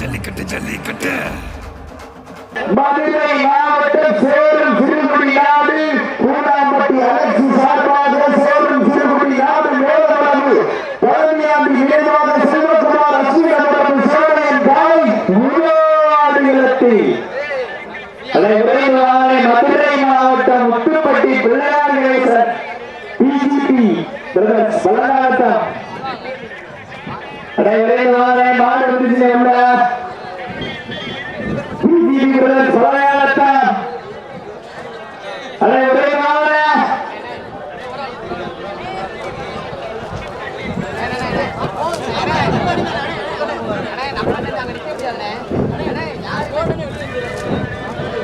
ஜல்லிக்கட்டு ஜல்லிக்கட்டு. மதுரை மாவட்டம் சேரும் சிறுகுடி நாடு கூடாம்பட்டி அலெக்சி சார்பாக சேரும் சிறுகுடி நாடு மேலவரவு பழனியாண்டி நினைவாக செல்வகுமார் அஸ்வினபுரம் சோழன் தாய் முன்னாடுகளத்தை அதை விரைவான மதுரை மாவட்டம் முத்துப்பட்டி பிள்ளையார் பிஜிபி பிரதர்ஸ் அதை விரைவான மாடு வந்துச்சு பிஜிபி பிரதர்ஸ் பல்லநாட்டம் அதை விரைவான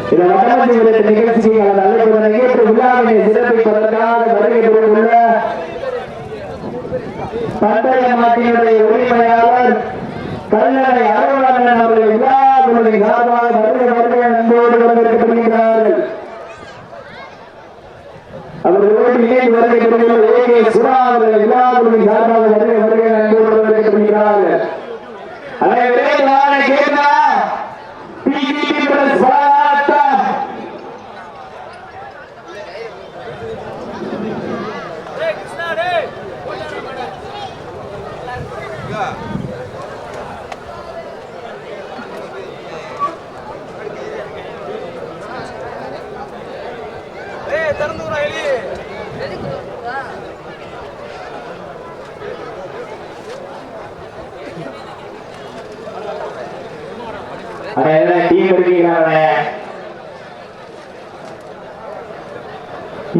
இந்த வட்டமத்தி விளையாட்டு நிகழ்ச்சிக்கு அவர் அழைப்புடன் ஏற்று விழாவினை சிறப்பிப்பதற்காக வருகை புரிந்துள்ள பந்தய மாட்டினுடைய உரிமையாளர் கல்லறை அருளாளன் அவர்கள் எல்லாருடைய குழுவின் சார்பாக வருகை வருகை அன்போடு வரவேற்கப்படுகிறார்கள் அவர்களோடு இணைந்து வருகை புரிந்துள்ள ஏகே கே சுரா அவர்கள் எல்லாருடைய குழுவின் சார்பாக வருகை வருகை அன்போடு வரவேற்கப்படுகிறார்கள் அதை விரைவான கேட்டா பிஜிபி பிரஸ் போராட்டம் அதான் டீம் இருக்கீங்க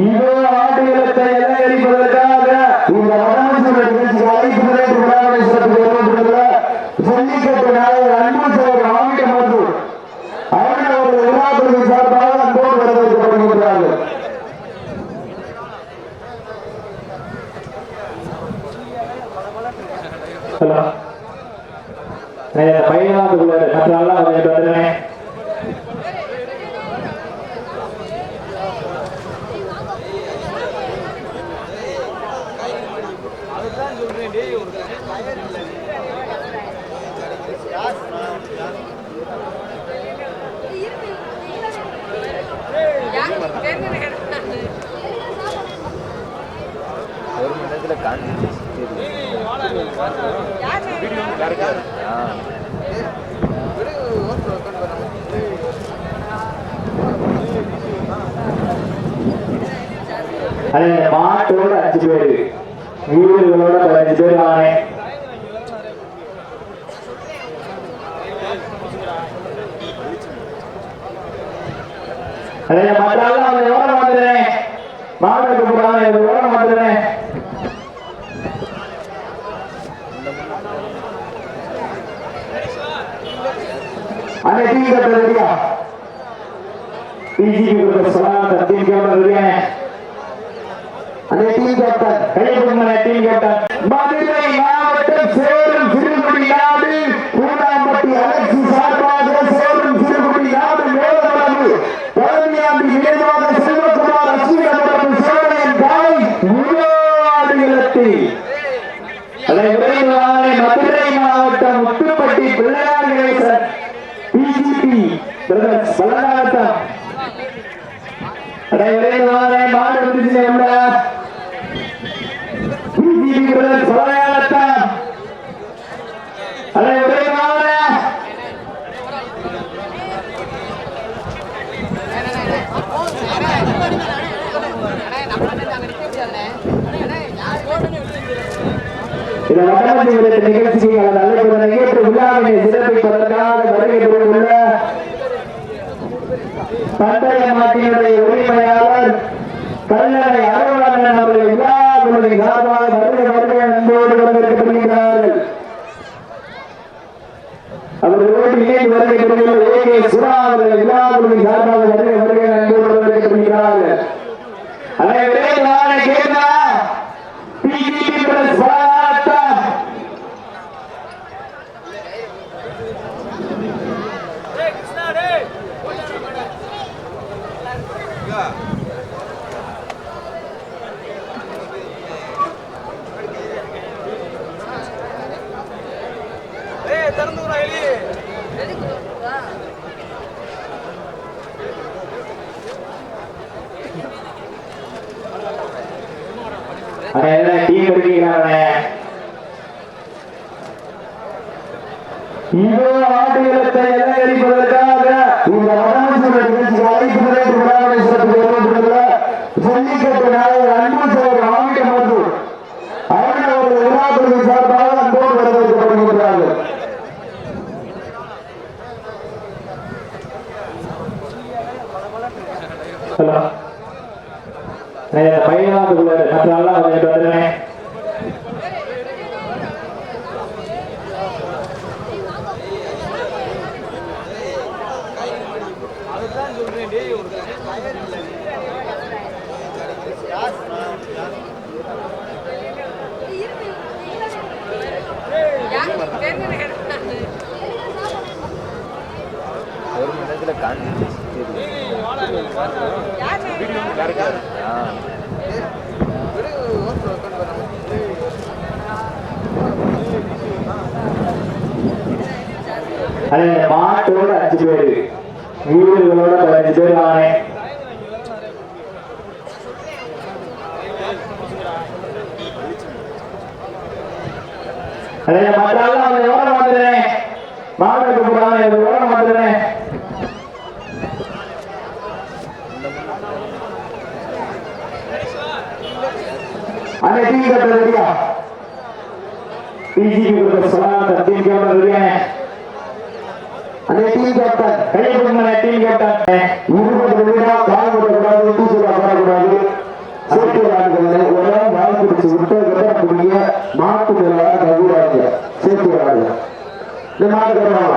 இதோ ஆட்டுகளத்தை அலங்கரிப்பதற்காக இந்த வடமசூர நிகழ்ச்சி அழைப்புகளை விழாவை சிறப்பு ஏற்பட்டுள்ள ஜல்லிக்கட்டு நாயகர் அன்பு சோர் ஆமிட மது அவர்கள் ஒரு விழாக்குழு சார்பாக அன்போடு வரவேற்கப்படுகின்றார்கள். ஹலோ. பையனாத்துக்குள்ள மற்ற எல்லாம் கொஞ்சம் வந்துடுறேன் ஒரு மணி நேரத்தில் மாட்டோட அஞ்சு பேரு. வீரர்களோட பதினஞ்சு பேர் வானேன் அதே மற்ற அண்ணே டீ கட்ட ரெடியா பிஜிபி கொடுத்த சொல்லாத டீம் கேப்டன் ரெடியா அண்ணே டீம் கேப்டன் கையை கொடுங்க டீம் கேப்டன் மதுரை மாவட்டம் சேரும் சிறுகுடி நாடு கூடாம்பட்டி அலெக்சி சார்பாக சேரும் சிறுகுடி நாடு மேலவரவு பழனியாண்டி நினைவாக செல்வகுமார் அஸ்வினபுரம் சோழன் தாய் முன்னாடுகளத்தை அதை விரைவான மதுரை மாவட்டம் முத்துப்பட்டி பிள்ளையார் கணேசன் பிஜிபி பிரதர்ஸ் பல்லநாட்டம் அதை விரைவான மாடு வந்துச்சு பிஜிபி பிரதர்ஸ் பல்லநாட்டம் அதை விரைவான இந்த வட்டமத்தி விளையாட்டு நிகழ்ச்சிக்கு அவர் அழைப்புடன் ஏற்று விழாவினை சிறப்பிப்பதற்காக வருகை புரிந்துள்ள பண்டைய மாட்டினுடைய உரிமையாளர் கல்லணை அருளாளன் அவர்கள் விழாவினுடைய சார்பாக வருகை வருகை அன்போடு வரவேற்கப்படுகிறார்கள் அவர்களோடு இணைந்து வருகை பெறுகிற ஏ கே சுரா அவர்கள் விழாவினுடைய சார்பாக வருகை வருகை அன்போடு வரவேற்கப்படுகிறார்கள் அனைவரே per eh, ஒரு மணி நேரத்தில் காஞ்சிச்சு ஆ அது மாட்டோட அஞ்சு பேர். வீரர்களோட பதினஞ்சு பேர் ஆனே அதே மற்றாலும் அவன் எவ்வளோ வந்துடுறேன் மாவட்ட கூப்பிடாம எவ்வளோ வந்துடுறேன் அண்ணே டீ கட்ட ரெடியா பிஜிபி கொடுத்த சொல்லாத டீ கேட்ட ரெடியா அந்த டீம் கேப்டன் கல்யாண டீம் கேப்டன் இருபது நிமிடம் கால் போடக்கூடாது டீச்சர் போடக்கூடாது மாட்டு விளையாட கவுராங்க சேர்த்து விளையாடுங்க இந்த மாட்டு கட்டுறாங்க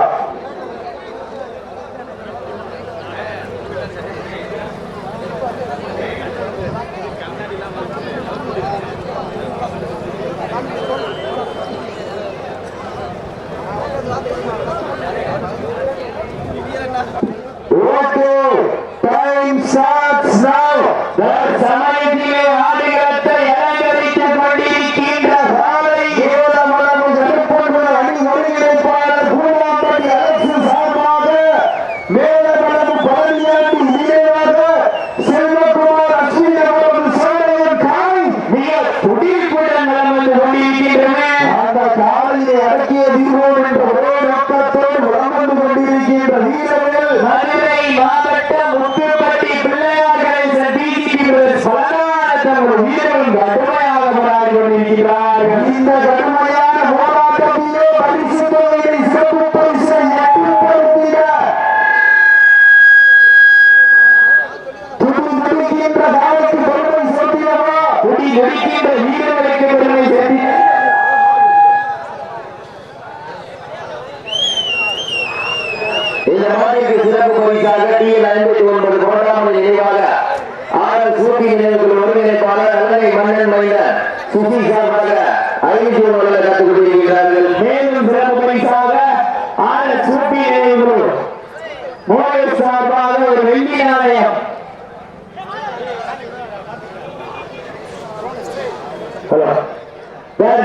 மூளை சார்பாக ஒரு வெள்ளி நாணயம்.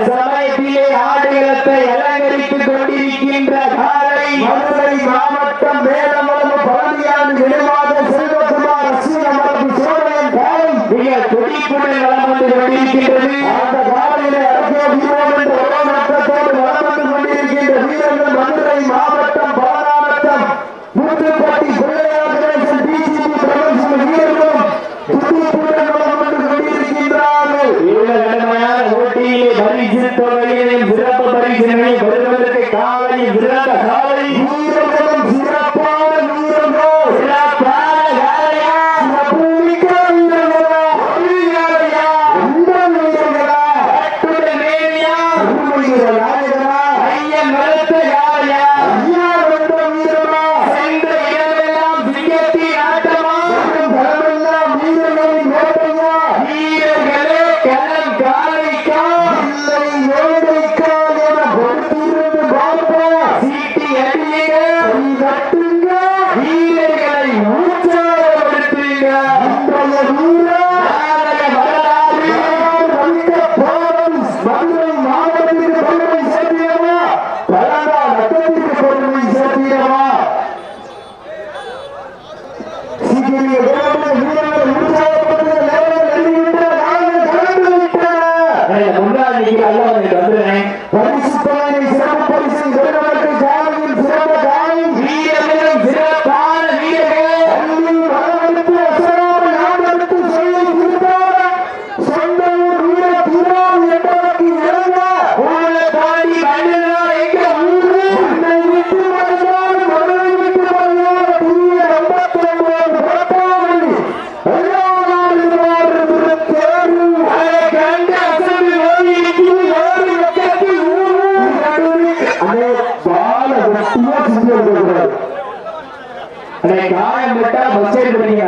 சமயத்திலே ஆடுகளத்தை அலங்கரித்துக் கொண்டிருக்கின்ற காலை மதுரை மாவட்டம் வே பஸ் எடுக்கக்கூடாது அன்னைக்கு காயம் விட்டா பஸ் எடுக்கிறீங்க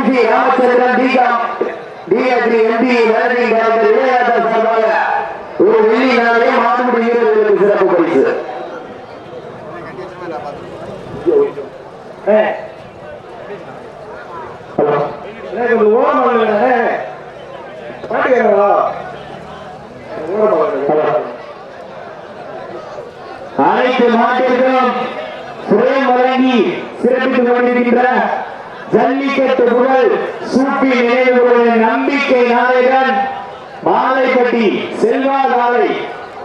டிசி ராமச்சந்திரன் டிகாம் டிஎஸ்சி எம்பி நரசி டாக்டர் இளையராஜா சார்பாக ஒரு வெள்ளி நாளே மாட்டுமுடி வீரர்களுக்கு சிறப்பு பரிசு. அனைத்து மாட்டிற்கும் சுயம் வழங்கி சிறப்பித்துக் கொண்டிருக்கின்ற ஜல்லிக்கட்டு முதல் சூப்பி நினைவுகளுடைய நம்பிக்கை நாயகன் மாலைப்பட்டி செல்வா காலை.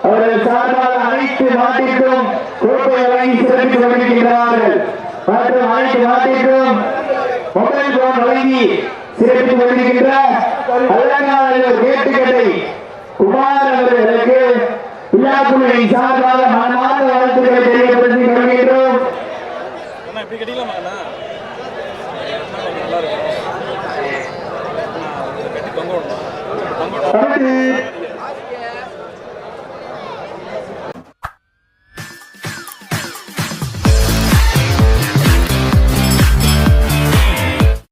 அவர்கள் சார்பாக அனைத்து நாட்டிற்கும் கோப்பை வழங்கி சிறப்பித்து கொண்டிருக்கின்றார்கள். மற்றும் அனைத்து நாட்டிற்கும் மொபைல் போன் வழங்கி சிறப்பித்து கொண்டிருக்கின்ற அழகான